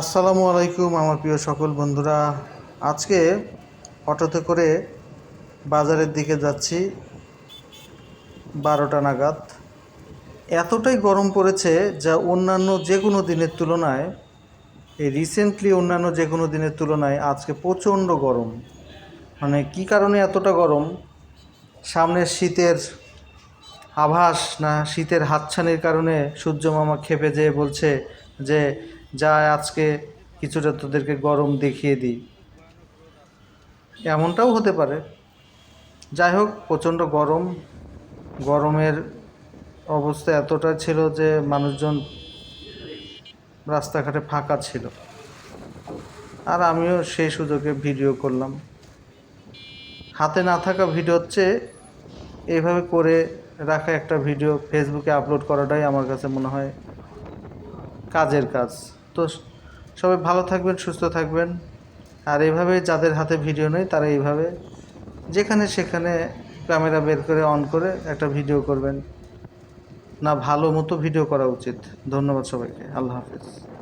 আসসালামু আলাইকুম, আমার প্রিয় সকল বন্ধুরা। আজকে অটোতে করে বাজারের দিকে যাচ্ছি, বারোটা নাগাদ। এতটাই গরম পড়েছে যা অন্যান্য যে কোনো দিনের তুলনায়, এই রিসেন্টলি অন্যান্য যে কোনো দিনের তুলনায় আজকে প্রচণ্ড গরম। মানে কী কারণে এতটা গরম? সামনের শীতের আভাস না, শীতের হাতছানির কারণে সূর্য মামা খেপে যেয়ে বলছে যে যা আজকে কিছুটা তোদেরকে গরম দেখিয়ে দিই। এমনটাও হতে পারে। যাই হোক, প্রচণ্ড গরম। গরমের অবস্থা এতটা ছিল যে মানুষজন রাস্তাঘাটে ফাঁকা ছিল। আর আমিও সেই সুযোগে ভিডিও করলাম। হাতে না থাকা ভিডিও হচ্ছে এইভাবে করে রাখা একটা ভিডিও ফেসবুকে আপলোড করাটাই আমার কাছে মনে হয় কাজের কাজ। তো সবাই ভালো থাকবেন, সুস্থ থাকবেন। আর এইভাবে যাদের হাতে ভিডিও নেই, তারা এইভাবে যেখানে সেখানে ক্যামেরা বের করে অন করে একটা ভিডিও করবেন। না ভালো মতো ভিডিও করা উচিত। ধন্যবাদ সবাইকে। আল্লাহ হাফিজ।